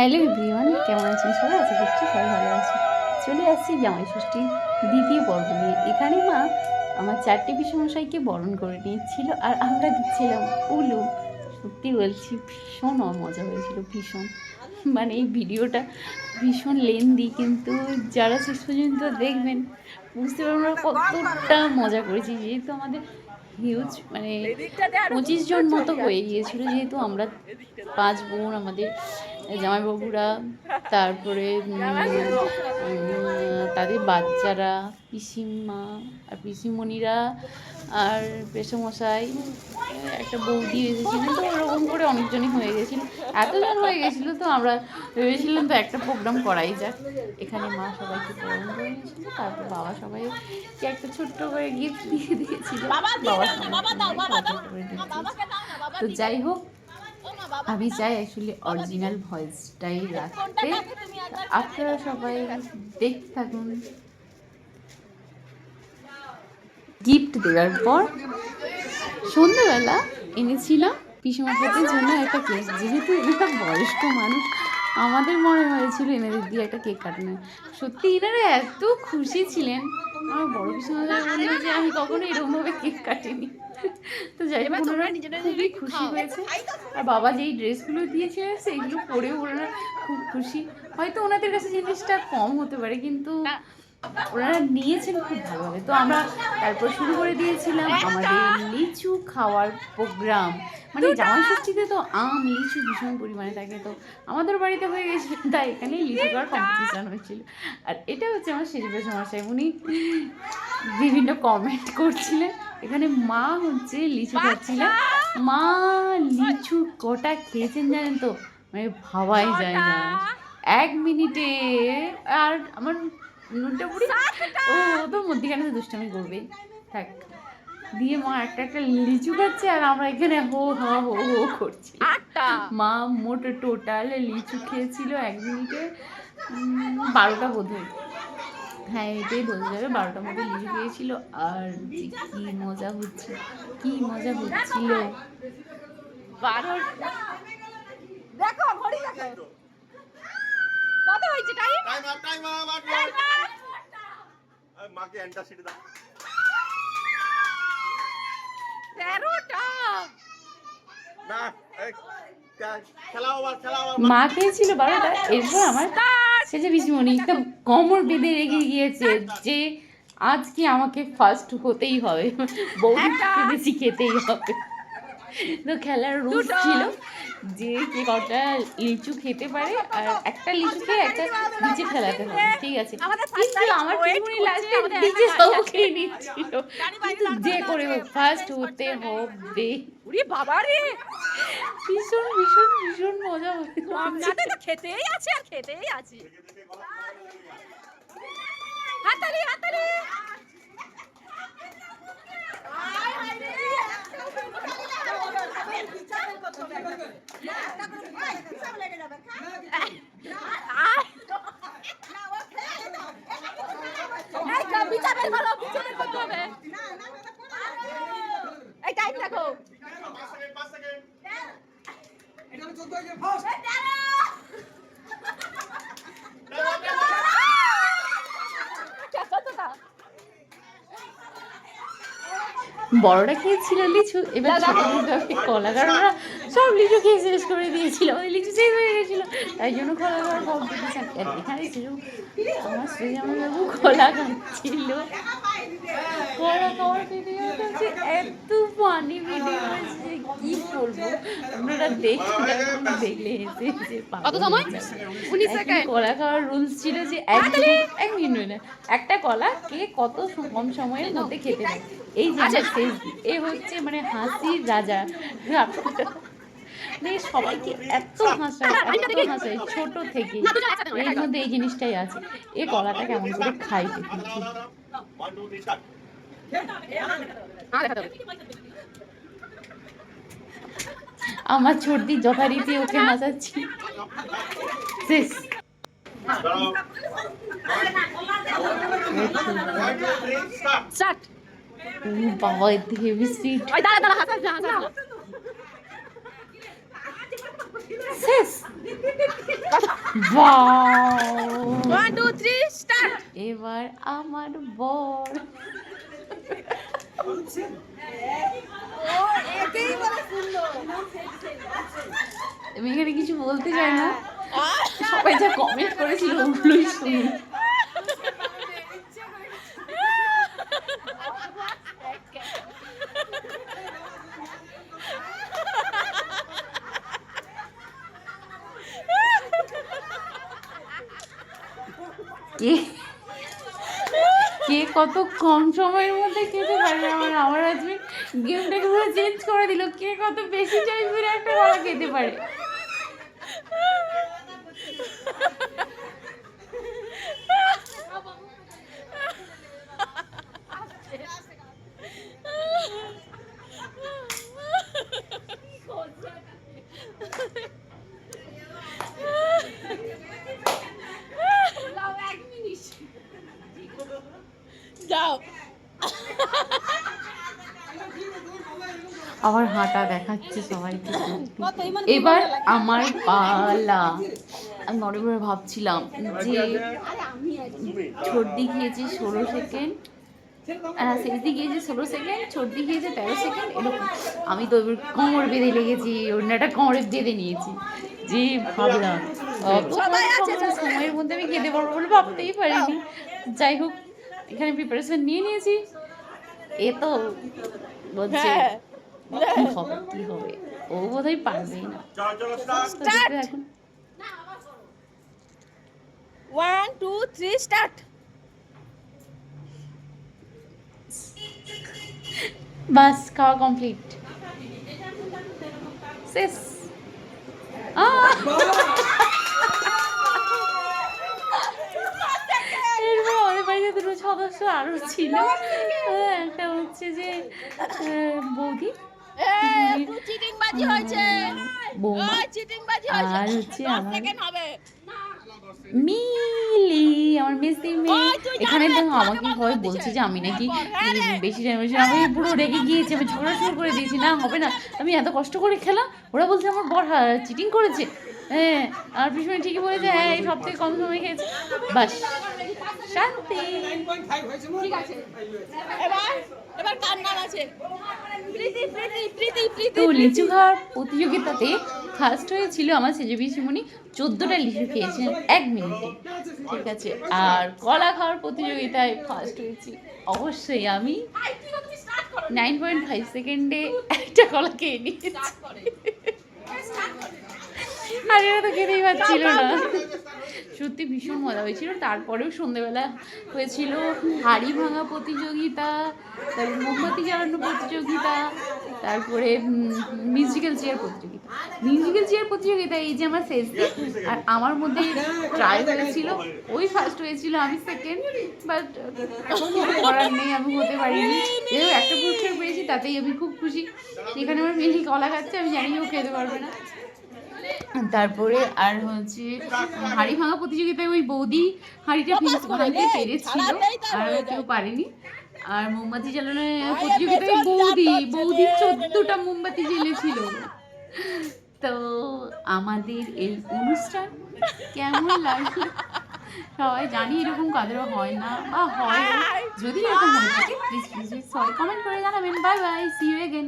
Hello everyone, কেমন আছেন সবাই? আশা করছি সবাই ভালো আছে চলে আসছি জামাই ষষ্ঠী দ্বিতীয় পর্ব নিয়ে। এখানে মা আমার চারটে বিষমশাইকে বরণ করে নিয়েছিল আর আমরা দিচ্ছিলাম উলু। সত্যি বলছি, ভীষণ মজা হয়েছিল, ভীষণ। মানে এই ভিডিওটা ভীষণ লেন্দি কিন্তু যারা শেষ পর্যন্ত দেখবেন, বুঝতে পারবেন কতটা মজা করেছি। যেহেতু আমাদের হিউজ মানে পঁচিশ জন মতো হয়ে গিয়েছিল যেহেতু আমরা পাঁচ বোন আমাদের জামাইবাবুরা তারপরে তাদের বাচ্চারা পিসিমা আর পিসিমণিরা আর পেশামশাই একটা বৌদি এসেছিলেন তো ওরকম করে অনেকজনই হয়ে গেছিল। এতজন হয়ে গেছিল তো আমরা ভেবেছিলাম তো একটা প্রোগ্রাম করাই যাক। এখানে মা সবাইকে প্রোগ্রাম করে নিয়েছিল তারপর বাবা সবাইকে একটা ছোট্ট করে গিফট দিয়ে দিয়েছিল। বাবা সবাই তো যাই হোক আমি চাই অ্যাকচুয়ালি অরিজিনাল ভয়েসটাই রাখতে। আপনারা সবাই দেখতে থাকুন। গিফট দেওয়ার পর সন্ধ্যেবেলা এনেছিলাম পিসমশাদের জন্য একটা কেক যেহেতু এটা বয়স্ক মানুষ আমাদের মনে হয়েছিল এনাদের দিয়ে একটা কেক কাটানো। সত্যি এনারা এত খুশি ছিলেন। আমার বড় কিছু যে আমি কখনো এরকমভাবে কেক কাটিনি। তো যাই হোক ওনারা খুবই খুশি হয়েছে। আর বাবা যেই ড্রেসগুলো দিয়েছে সেইগুলো পরেও ওনারা খুব খুশি। হয়তো ওনাদের কাছে জিনিসটা কম হতে পারে কিন্তু ওনারা নিয়েছেন খুব ভালোভাবে। তো আমরা তারপর শুরু করে দিয়েছিলাম আমাদের লিচু খাওয়ার প্রোগ্রাম। মানে জামাই ষষ্ঠীতে তো আম লিচু ভীষণ পরিমাণে থাকে। তো আমাদের বাড়িতে হয়ে গেছে তাই এখানে লিচু খাওয়ার কম্পিটিশান হয়েছিল। আর এটা হচ্ছে আমার শেষবেশ মশাই উনি বিভিন্ন কমেন্ট করছিলেন। এখানে মা হচ্ছে লিচু খাচ্ছিলেন। মা লিচু কটা খেয়েছেন জানেন তো? মানে ভাবাই যায় না। এক মিনিটে আর আমার নুনটা পুরি ও ও তো মধ্যিখানে দুষ্টামি করবে। থাক। দিয়ে মা একটা একটা লিচু খাচ্ছে আর আমরা এখানে হো হা হো হো করছি। মা মোট টোটাল লিচু খেয়েছিল এক মিনিটে বারোটা বোধ হয় হ্যাঁ এটাই বোঝা যাবে বারোটার মধ্যে লিচু খেয়েছিল আর কি মজা হচ্ছে কি মজা হচ্ছিল। বারো দেখো ঘড়ি দেখো। হয়েছে? Time time up time up আট মাকে অ্যান্টাসিড দাও। তেরোটা। না মা খেয়েছিল বারোটা এরপর আমার সেজে পিসমণি একদম কোমর বেঁধে রেখে গিয়েছে যে আজকে আমাকে ফার্স্ট হতেই হবে। বেশি খেতেই হবে। তো খেলার রুলস ছিল যে কে কটা লিচু খেতে পারে আর একটা লিচু খেয়ে একটা নিচে খেলাতে হবে ঠিক আছে। কিন্তু আমার পিসমণি লাস্টে আমাদের নিচে সব খেয়ে নিচ্ছিল। কিন্তু যে করে হোক ফার্স্ট হতে হবে। বাবা রে। ভীষণ ভীষণ ভীষণ মজা হচ্ছে তো খেতেই আছে আর খেতেই আছে। হাতালি হাতালি এই তো বিচার বের করো, বিচার বের করতে হবে। এই টাইম দেখো পাঁচ সেকেন্ড পাঁচ সেকেন্ড কতটা বড়রা খেয়েছিল লিচু এবার ছোটরা কলা কারণরা সব লিচু খেয়ে শেষ করে দিয়েছিল ওই লিচু শেষ হয়ে গেছিল তাই জন্য কলা খাওয়ার কম্পিটিশন এখানে ছিল আমার শ্রীরামবাবু কলা খাচ্ছিল কলা খাওয়ার ভিডিও এত ফানি ভিডিও বলব আপনারা দেখলে দেখলে হেসে হেসে কত সময়? উনিশ সেকেন্ড। কলা খাওয়ার রুলস ছিল যে এক মিনিট এক মিনিট না একটা কলা কে কত কম সময়ের মধ্যে খেতে পারে এই যে আচ্ছা। শেষ এ হচ্ছে মানে হাসির রাজা মানে সবাইকে এত হাসায় এত হাসায় ছোট থেকে এর মধ্যে এই জিনিসটাই আছে এ কলাটা কেমন করে খাই দেখি ওয়ান টু থ্রি স্টার্ট হ্যাঁ দেখা যাবে আমার সর্দি যথারীতি ওকে হাসাচ্ছি শেষ। দাঁড়াও one two three start. Start ও বাবা এতে হেভি সুইট দাঁড়া দাঁড়া হাসা হাসা শেষ। ওয়ান টু থ্রি স্টার্ট এবার আমার বর। আমি এখানে কিছু বলতে চাই না? সবাই যা কমেন্ট করেছিল ওগুলোই শুনি কে কত কম সময়ের মধ্যে খেতে পারে আমার? আমার হাজবেন্ড গেমটাকে পুরো চেঞ্জ করে দিল। কে কত বেশি টাইম ধরে একটা কলা খেতে পারে? আবার হাঁটা দেখাচ্ছে সবাইকে। এবার আমার পালা। আমি মনে মনে ভাবছিলাম যে সর্দি খেয়েছি ষোলো সেকেন্ড। সেজদি গিয়েছে ষোলো সেকেন্ড সর্দি গিয়েছে তেরো সেকেন্ড এরকম। আমি তো এবার কোমর বেঁধে লেগেছি অন্যটা কোমরে বেঁধে নিয়েছি। যে ভাবলাম অত সবাই আছে, কম সময়ের মধ্যে আমি খেতে পারব বলে ভাবতেই পারিনি। যাই হোক এখানে প্রিপারেশন নিয়ে নিয়েছি। এ তো বলছে হ্যাঁ। কি হবে কি হবে ও বোধহয় পারবেই না। ওয়ান টু থ্রি স্টার্ট বাস খাওয়া কমপ্লিট শেষ সদস্য আরও ছিল একটা হচ্ছে যে বৌদি আর হচ্ছে মিলি আমার মেসি মেয়ে এখানে আমাকে বলছে যে আমি নাকি হ্যাঁ বেশি টাইম আমি পুরো রেগে গিয়েছি আমি ঝোড়া শুরু করে দিয়েছি। না হবে না। আমি এত কষ্ট করে খেলাম ওরা বলছে আমার বর চিটিং করেছে। হ্যাঁ আর পিছনে ঠিকই বলেছে হ্যাঁ এই সব থেকে কম সময় খেয়েছে। বাস। শান্তি ঠিক আছে এবার এবার কার আছে প্রীতি প্রীতি প্রীতি প্রীতি তো লিচু খাওয়ার প্রতিযোগিতাতে ফার্স্ট হয়েছিল আমার সেজবি শিমুনি চোদ্দোটা লিচু খেয়েছেন এক মিনিটে ঠিক আছে আর কলা খাওয়ার প্রতিযোগিতায় ফার্স্ট হয়েছি অবশ্যই আমি নাইন পয়েন্ট ফাইভ সেকেন্ডে একটা কলা খেয়ে নিয়েছি আর এরা তো খেতেই পাচ্ছিল না সত্যি ভীষণ মজা হয়েছিল। তারপরেও সন্ধেবেলা হয়েছিল হাড়ি ভাঙা প্রতিযোগিতা, তারপর মোমবাতি জ্বালানো প্রতিযোগিতা, তারপরে মিউজিক্যাল চেয়ার প্রতিযোগিতা। মিউজিক্যাল চেয়ার প্রতিযোগিতা, এই যে আমার শেষ আর আমার মধ্যে ট্রাই হয়েছিল। ওই ফার্স্ট হয়েছিল আমি সেকেন্ড বাট করার নেই, আমি হতে পারিনি। যেহেতু একটা পুরস্কার পেয়েছি, তাতেই আমি খুব খুশি। সেখানে আমার মিলি কলা খাচ্ছে, আমি জানি ও খেতে পারবে না। তারপরে আর হচ্ছে হাঁড়ি ভাঙা প্রতিযোগিতায় ওই বৌদি হাঁড়িটা ভেঙে ভাঙতে পেরেছিল। আর কেউ পারেনি। আর মোমবাতি জ্বালানোর প্রতিযোগিতায় বৌদি বৌদি চোদ্দটা মোমবাতি জ্বেলেছিল। তো আমাদের এই অনুষ্ঠান কেমন লাগল? সবাই জানি এরকম কাদেরও হয় না বা হয়। যদি এরকম হয়ে থাকে প্লিজ প্লিজ সবাই কমেন্ট করে জানাবেন। Bye bye see you again